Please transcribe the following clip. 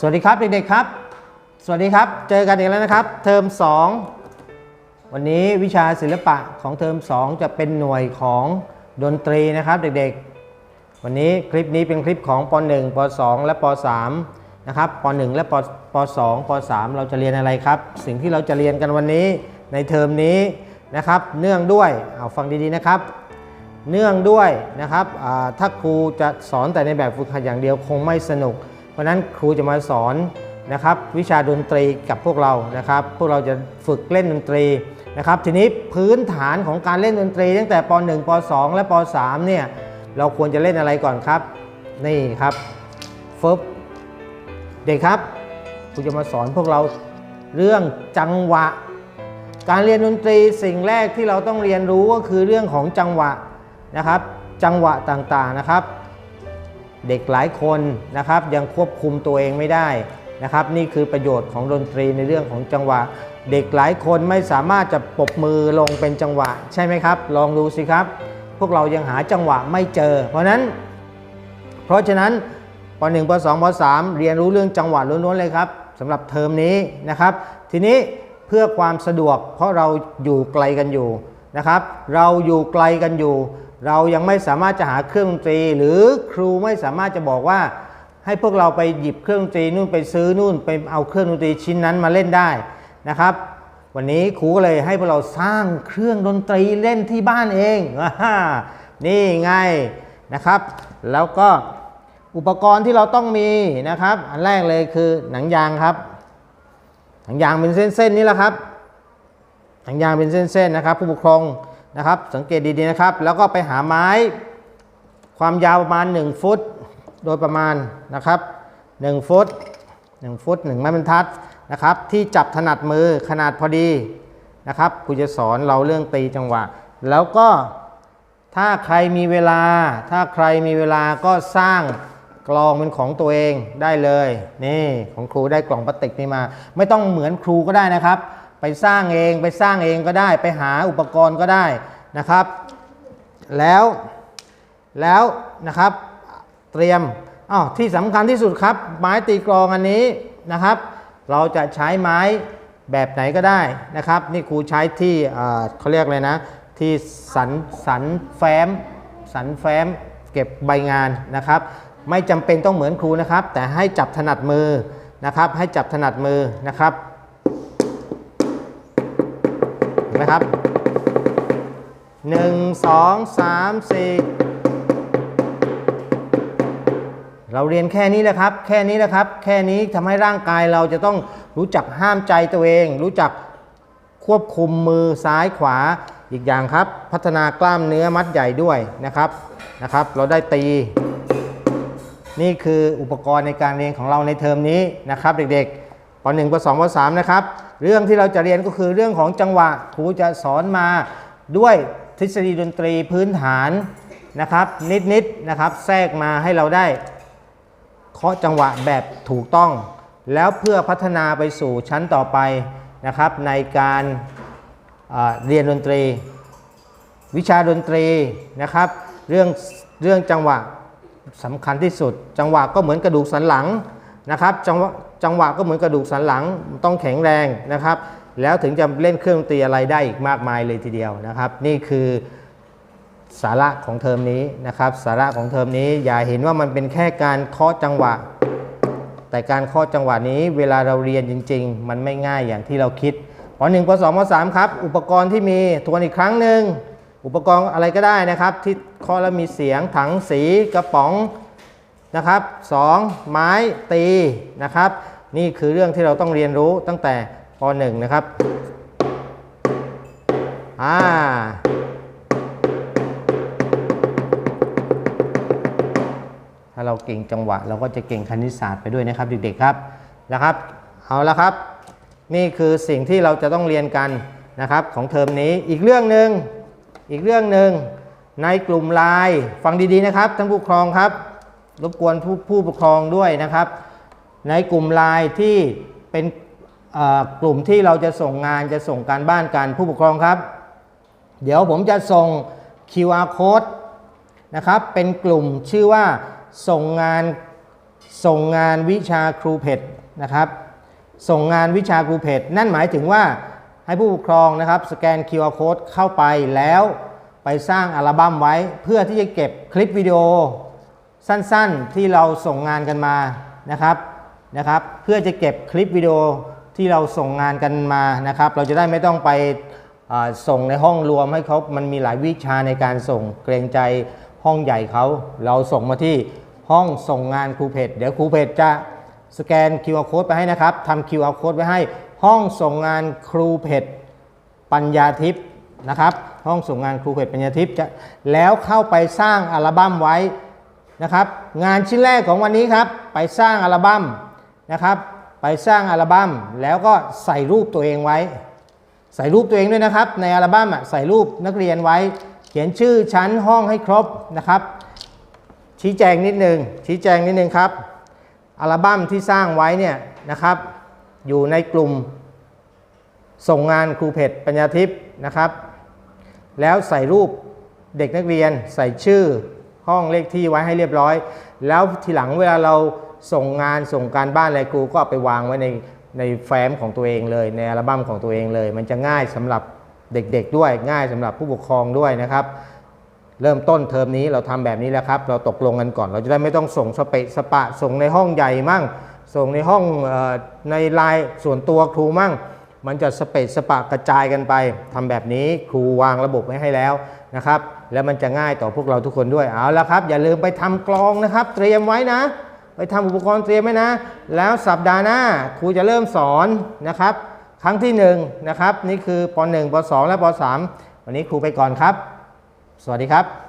สวัสดีครับเด็กๆครับ สวัสดีครับ เจอกันอีกแล้วนะครับ เทอม 2 วันนี้วิชาศิลปะของเทอม 2 จะเป็นหน่วยของดนตรีนะครับเด็กๆ วันนี้คลิปนี้เป็นคลิปของป .1 ป .2 และป .3 นะครับป .1 และปป .2 ป .3 เราจะเรียนอะไรครับ สิ่งที่เราจะเรียนกันวันนี้ในเทอมนี้นะครับ เนื่องด้วยเอาฟังดีๆนะครับเนื่องด้วยนะครับถ้าครูจะสอนแต่ในแบบฝึกหัดอย่างเดียวคงไม่สนุก ราะนั้นครูจะมาสอนนะครับวิชาดนตรีกับพวกเรานะครับ พวกเราจะฝึกเล่นดนตรีนะครับทีนี้พื้นฐานของการเล่นดนตรี ตั้งแต่ป .1 ป .2 และป .3 เนี่ยเราควรจะเล่นอะไรก่อนครับ นี่ครับฟึบเด็กครับครูจะมาสอนพวกเราเรื่องจังหวะ การเรียนดนตรีสิ่งแรกที่เราต้องเรียนรู้ก็คือเรื่องของจังหวะนะครับ จังหวะต่างๆนะครับ เด็กหลายคนนะครับยังควบคุมตัวเองไม่ได้นะครับ นี่คือประโยชน์ของดนตรีในเรื่องของจังหวะ เด็กหลายคนไม่สามารถจะปบมือลงเป็นจังหวะ ใช่ไหมครับ ลองดูสิครับ พวกเรายังหาจังหวะไม่เจอ เพราะฉะนั้น เพราะฉะนั้นป .1 ป .2 ป .3 เรียนรู้เรื่องจังหวะล้วนๆเลยครับสำหรับเทอมนี้นะครับ ทีนี้เพื่อความสะดวกเพราะเราอยู่ไกลกันอยู่นะครับ เราอยู่ไกลกันอยู่ เรายังไม่สามารถจะหาเครื่องดนตรี หรือครูไม่สามารถจะบอกว่า ให้พวกเราไปหยิบเครื่องดนตรีนู่นไปซื้อนู่นไปเอาเครื่องดนตรีชิ้นนั้นมาเล่นได้นะครับ วันนี้ครูก็เลยให้พวกเราสร้างเครื่องดนตรีเล่นที่บ้านเองนี่ไงนะครับ แล้วก็อุปกรณ์ที่เราต้องมีนะครับ อันแรกเลยคือหนังยางครับ หนังยางเป็นเส้นๆนี่แหละครับ หนังยางเป็นเส้นๆนะครับ ผู้ปกครอง นะครับ สังเกตดีๆนะครับ แล้วก็ไปหาไม้ ความยาวประมาณ 1 ฟุต โดยประมาณนะครับ1ฟุต1ฟุต1ไม้บรรทัดนะครับ ที่จับถนัดมือขนาดพอดีนะครับครูจะสอนเราเรื่องตีจังหวะ แล้วก็ถ้าใครมีเวลา ถ้าใครมีเวลาก็สร้างกลองเป็นของตัวเองได้เลย นี่ของครูได้กล่องพลาสติกนี่มา ไม่ต้องเหมือนครูก็ได้นะครับ ไปสร้างเองไปสร้างเองก็ได้ ไปหาอุปกรณ์ก็ได้นะครับ แล้วแล้วนะครับเตรียมอ้าวที่สำคัญที่สุดครับ ไม้ตีกลองอันนี้นะครับ เราจะใช้ไม้แบบไหนก็ได้นะครับ นี่ครูใช้ที่เขาเรียกเลยนะ ที่สันสันแฟ้ม สันแฟ้มเก็บใบงานนะครับ ไม่จำเป็นต้องเหมือนครูนะครับ แต่ให้จับถนัดมือนะครับ ให้จับถนัดมือนะครับ ไหมครับหนึ่งสองสามสี่เราเรียนแค่นี้แหละครับ แค่นี้แหละครับ แค่นี้ทำให้ร่างกายเราจะต้องรู้จักห้ามใจตัวเอง รู้จักควบคุมมือซ้ายขวาอีกอย่างครับ พัฒนากล้ามเนื้อมัดใหญ่ด้วยนะครับนะครับ เราได้ตี นี่คืออุปกรณ์ในการเรียนของเราในเทอมนี้นะครับ เด็กๆป .1 ป .2 ป .3 นะครับ เรื่องที่เราจะเรียนก็คือเรื่องของจังหวะครูจะสอนมาด้วยทฤษฎีดนตรีพื้นฐานนะครับ นิดๆนะครับ แทรกมาให้เราได้เคาะจังหวะแบบถูกต้อง แล้วเพื่อพัฒนาไปสู่ชั้นต่อไปนะครับในการเรียนดนตรี วิชาดนตรีนะครับ เรื่องเรื่องจังหวะสำคัญที่สุด จังหวะก็เหมือนกระดูกสันหลังนะครับจังหวะ จังหวะก็เหมือนกระดูกสันหลังต้องแข็งแรงนะครับ แล้วถึงจะเล่นเครื่องดนตรีอะไรได้อีกมากมายเลยทีเดียวนะครับ นี่คือสาระของเทอมนี้นะครับ สาระของเทอมนี้อย่าเห็นว่ามันเป็นแค่การเคาะจังหวะ แต่การเคาะจังหวะนี้เวลาเราเรียนจริง ๆ มันไม่ง่ายอย่างที่เราคิดป .1 ป .2 ป .3 ครับ อุปกรณ์ที่มีทวนอีกครั้งหนึ่งอุปกรณ์อะไรก็ได้นะครับ ที่เคาะแล้วมีเสียงถังสีกระป๋องนะครับสองไม้ตีนะครับ นี่คือเรื่องที่เราต้องเรียนรู้ตั้งแต่ป .1 นะครับอ่าถ้าเราเก่งจังหวะ เราก็จะเก่งคณิตศาสตร์ไปด้วยนะครับเด็กๆครับนะครับ เอาละครับ นี่คือสิ่งที่เราจะต้องเรียนกันนะครับของเทอมนี้อีกเรื่องหนึ่งอีกเรื่องหนึ่งในกลุ่มไลน์ฟังดีๆนะครับท่านผู้ปกครองครับ รบกวนผู้ผู้ปกครองด้วยนะครับ ในกลุ่มไลน์ที่เป็นกลุ่มที่เราจะส่งงานจะส่งการบ้านกันผู้ปกครองครับ เดี๋ยวผมจะส่ง QR code นะครับเป็นกลุ่มชื่อว่าส่งงานส่งงานวิชาครูเพจนะครับส่งงานวิชาครูเพจนั่นหมายถึงว่าให้ผู้ปกครองนะครับสแกน QR Code เข้าไปแล้วไปสร้างอัลบั้มไว้ เพื่อที่จะเก็บคลิปวิดีโอสั้นๆที่เราส่งงานกันมานะครับ นะครับ เพื่อจะเก็บคลิปวิดีโอที่เราส่งงานกันมานะครับ เราจะได้ไม่ต้องไปส่งในห้องรวมให้เขามันมีหลายวิชาในการส่งเกรงใจห้องใหญ่เขาเราส่งมาที่ห้องส่งงานครูเพจเดี๋ยวครูเพจจะสแกน QR Code ไปให้นะครับทำ QR Code ไว้ให้ห้องส่งงานครูเพจปัญญาทิพย์นะครับ ห้องส่งงานครูเพจปัญญาทิพย์จะแล้วเข้าไปสร้างอัลบั้มไว้นะครับ งานชิ้นแรกของวันนี้ครับ ไปสร้างอัลบั้ม นะครับ ไปสร้างอัลบั้มแล้วก็ใส่รูปตัวเองไว้ ใส่รูปตัวเองด้วยนะครับ ในอัลบั้มอะใส่รูปนักเรียนไว้ เขียนชื่อชั้นห้องให้ครบนะครับ ชี้แจงนิดนึงชี้แจงนิดนึงครับอัลบั้มที่สร้างไว้เนี่ยนะครับ อยู่ในกลุ่มส่งงานครูเพจปัญญาทิพย์นะครับ แล้วใส่รูปเด็กนักเรียนใส่ชื่อห้องเลขที่ไว้ให้เรียบร้อย แล้วทีหลังเวลาเรา ส่งงานส่งการบ้านอะไรครูก็ไปวางไว้ในในแฟ้มของตัวเองเลย ในอัลบั้มของตัวเองเลย มันจะง่ายสำหรับเด็กๆด้วยง่ายสำหรับผู้ปกครองด้วยนะครับ เริ่มต้นเทอมนี้เราทำแบบนี้แล้วครับ เราตกลงกันก่อน เราจะได้ไม่ต้องส่งสเปะสปะ ส่งในห้องใหญ่มั่ง ส่งในห้องในไลน์ส่วนตัวครูมั่ง มันจะสเปะสปะกระจายกันไปทำแบบนี้ครูวางระบบไว้ให้แล้วนะครับ แล้วมันจะง่ายต่อพวกเราทุกคนด้วยเอาละครับ อย่าลืมไปทำกลองนะครับ เตรียมไว้นะ ไปทำอุปกรณ์เตรียมไว้นะ แล้วสัปดาห์หน้าครูจะเริ่มสอนนะครับ ครั้งที่หนึ่งนะครับนี่คือป .1 ป .2 และป .3 วันนี้ครูไปก่อนครับ สวัสดีครับ